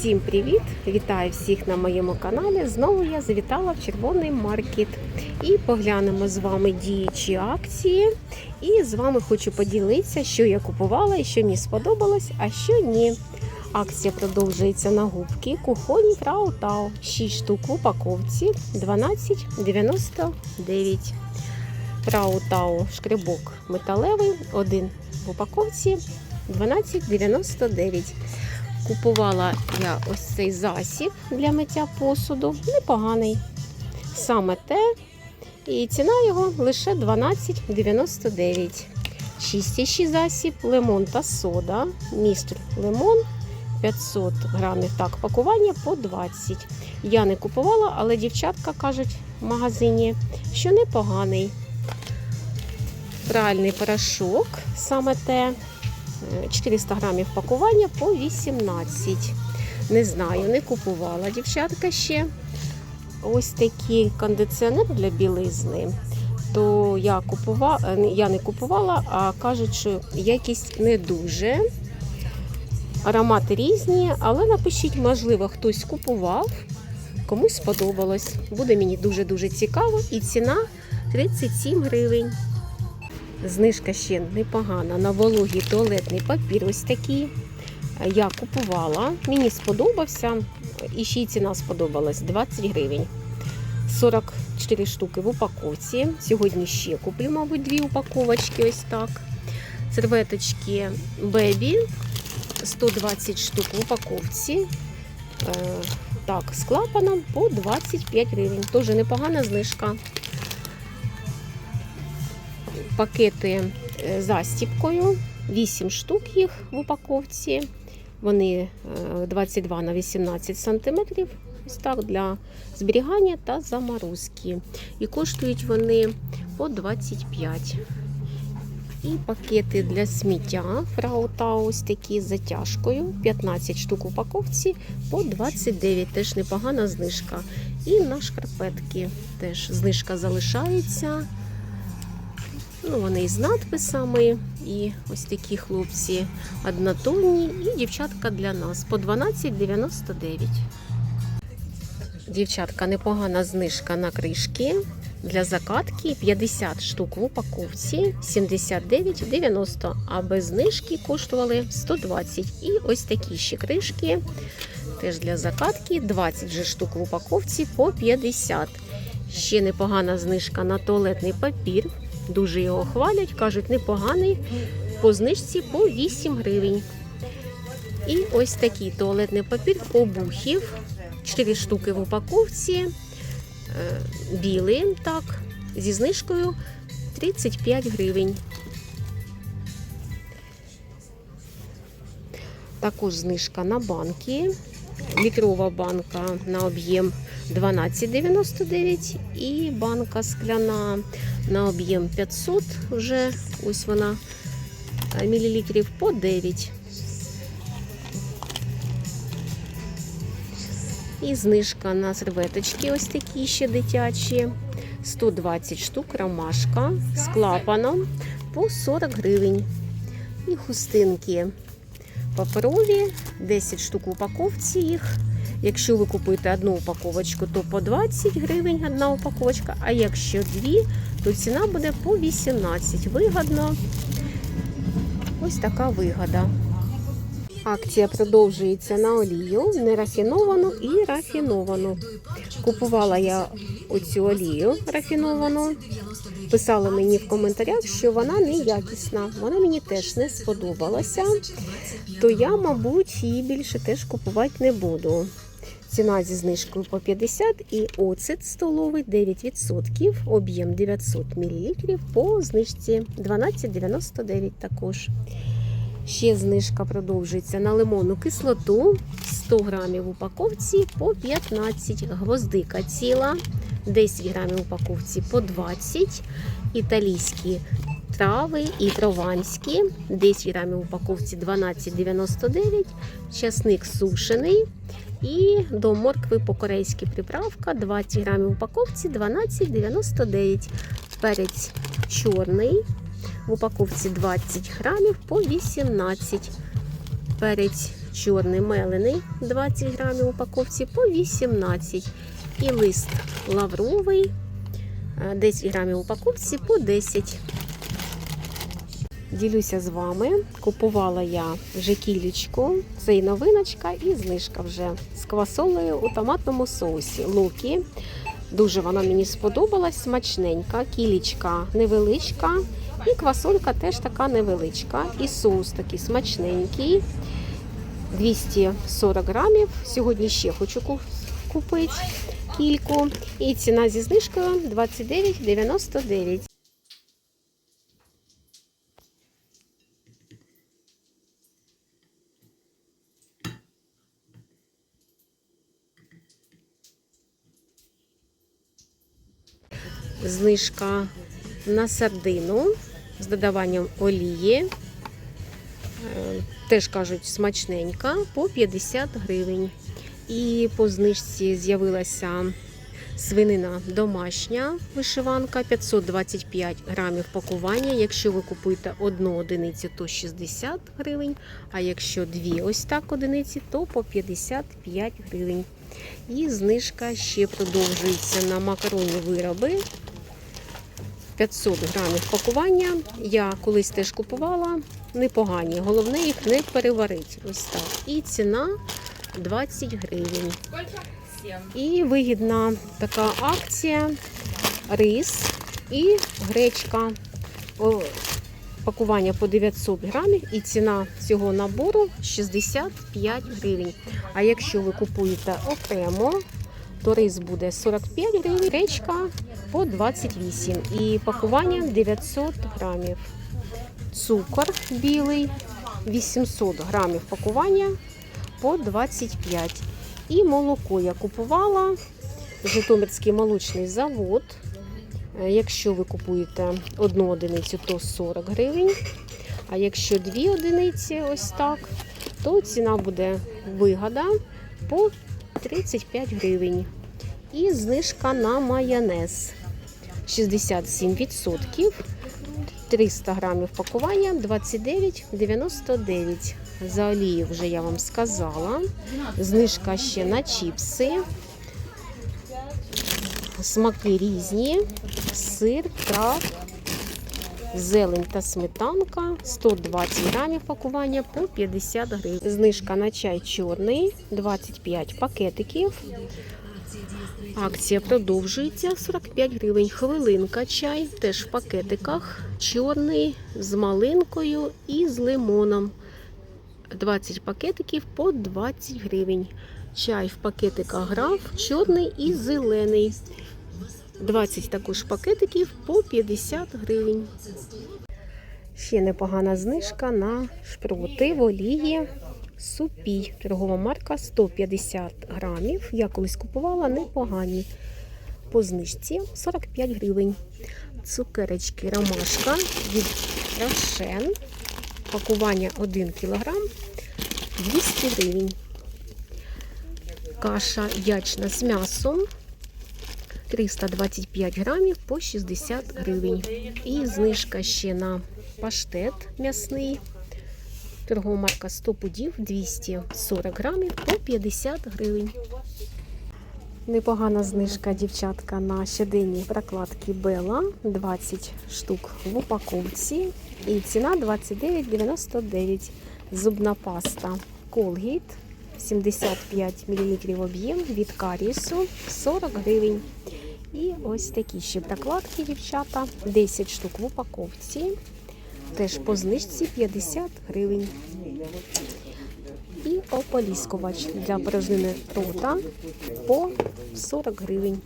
Всім привіт! Вітаю всіх на моєму каналі. Знову я завітала в червоний маркет і поглянемо з вами діючі акції. І з вами хочу поділитися, що я купувала і що мені сподобалось, а що ні. Акція продовжується на губки кухоні Фрау Тау. 6 штук в упаковці 12,99. Фрау Тау шкребок металевий, один в упаковці 12,99. Купувала я ось цей засіб для миття посуду. Непоганий. Саме те. І ціна його лише 12,99. Чистящий засіб, лимон та сода. Містер лимон 500 грамів. Так, пакування по 20. Я не купувала, але дівчатка кажуть в магазині, що непоганий. Пральний порошок, саме те. 400 грамів пакування по 18. Не знаю, не купувала дівчатка ще. Ось такий кондиціонер для білизни. То я купувала, я не купувала, а кажуть, що якість не дуже. Аромати різні, але напишіть, можливо, хтось купував, комусь сподобалось. Буде мені дуже-дуже цікаво. І ціна 37 гривень. Знижка ще непогана на вологий туалетний папір. Ось такий. Я купувала, мені сподобався, і ще й ціна сподобалась 20 гривень. 44 штуки в упаковці. Сьогодні ще куплю, мабуть, дві упаковочки. Ось так. Серветочки Бебі 120 штук в упаковці. Е, Так, з клапаном по 25 гривень. Дуже непогана знижка пакети е, застіпкою, 8 штук їх в упаковці. Вони е, 22 на 18 сантиметрів. Ось так для зберігання та заморозки. І коштують вони по 25. І пакети для сміття Фраутау ось такі з затяжкою. 15 штук в упаковці по 29. Теж непогана знижка. І на шкарпетки теж знижка залишається. Ну, вони із надписами. І ось такі хлопці однотонні. І дівчатка для нас по 12,99. Дівчатка, непогана знижка на кришки. Для закатки 50 штук в упаковці 79,90, а без знижки коштували 120. І ось такі ще кришки. Теж для закатки 20 же штук в упаковці по 50. Ще непогана знижка на туалетний папір. Дуже його хвалять, кажуть, непоганий. По знижці по 8 гривень. І ось такий туалетний папір обухів. 4 штуки в упаковці. Е, Білий, так, зі знижкою 35 гривень. Також знижка на банки. Літрова банка на об'єм 12,99 і банка скляна на об'єм 500 вже ось вона мілілітрів по 9. І знижка на серветочки ось такі ще дитячі. 120 штук ромашка з клапаном по 40 гривень. І хустинки паперові, 10 штук в упаковці їх. Якщо ви купуєте одну упаковочку, то по 20 гривень одна упаковочка, а якщо дві, то ціна буде по 18. Вигодно. Ось така вигода. Акція продовжується на олію, нерафіновану і рафіновану. Купувала я оцю олію рафіновану. Писали мені в коментарях, що вона неякісна. Вона мені теж не сподобалася. То я, мабуть, її більше теж купувати не буду. Ціна зі знижкою по 50 і оцет столовий 9%, об'єм 900 мл по знижці 12,99 також. Ще знижка продовжується на лимонну кислоту. 100 грамів в упаковці по 15 гвоздика ціла, 10 грамів в упаковці по 20 італійські трави і прованські, 10 грамів в упаковці 12,99, часник сушений і до моркви по-корейськи приправка 20 грамів в упаковці 12,99. Перець чорний в упаковці 20 грамів по 18. Перець чорний мелений 20 грамів у упаковці по 18. І лист лавровий е, 10 грамів у упаковці по 10. Ділюся з вами. Купувала я вже кілечку. Це і новиночка, і знижка вже з квасолею у томатному соусі. Луки. Дуже вона мені сподобалась, смачненька, кілічка невеличка, і квасолька теж така невеличка. І соус такий смачненький. 240 грамів. Сьогодні ще хочу купити кільку. І ціна зі знижкою 29,99. Знижка на сардину з додаванням олії. Е, Теж кажуть, смачненька по 50 гривень. І по знижці з'явилася свинина домашня вишиванка 525 грамів пакування. Якщо ви купуєте одну одиницю, то 60 гривень. А якщо дві ось так одиниці, то по 55 гривень. І знижка ще продовжується на макаронні вироби. 500 грамів пакування. Я колись теж купувала. Непогані. Головне їх не переварити. Ось так. І ціна 20 гривень. І вигідна така акція. Рис і гречка. Пакування по 900 грамів і ціна цього набору 65 гривень. А якщо ви купуєте окремо, то буде 45 гривень, гречка по 28 і пакування 900 грамів. Цукор білий 800 грамів пакування по 25. І молоко я купувала. Житомирський молочний завод. Якщо ви купуєте одну одиницю, то 40 гривень. А якщо дві одиниці, ось так, то ціна буде вигода по 35 гривень. І знижка на майонез 67%. 300 грамів пакування 29,99. За олію вже я вам сказала. Знижка ще на чіпси. Смаки різні. Сир, краб, зелень та сметанка. 120 грамів пакування по 50 гривень. Знижка на чай чорний 25 пакетиків. Акція продовжується 45 гривень. Хвилинка чай теж в пакетиках. Чорний з малинкою і з лимоном. 20 пакетиків по 20 гривень. Чай в пакетиках граф, чорний і зелений. 20 також пакетиків по 50 гривень. Ще непогана знижка на шпроти в олії супій. Торгова марка 150 грамів. Я колись купувала непогані. По знижці 45 гривень. Цукерочки ромашка від Рошен. Пакування 1 кг 200 гривень. Каша ячна з м'ясом 325 грамів по 60 гривень. І знижка ще на паштет м'ясний. Торгова марка 100 пудів 240 грамів по 50 гривень. Непогана знижка, дівчатка, на щоденні прокладки Бела 20 штук в упаковці. І ціна 29,99. Зубна паста Colgate 75 мл об'єм від карісу 40 гривень. І ось такі ще прокладки, дівчата, 10 штук в упаковці. Теж по знижці 50 гривень. І ополіскувач для порожнини рота по 40 гривень.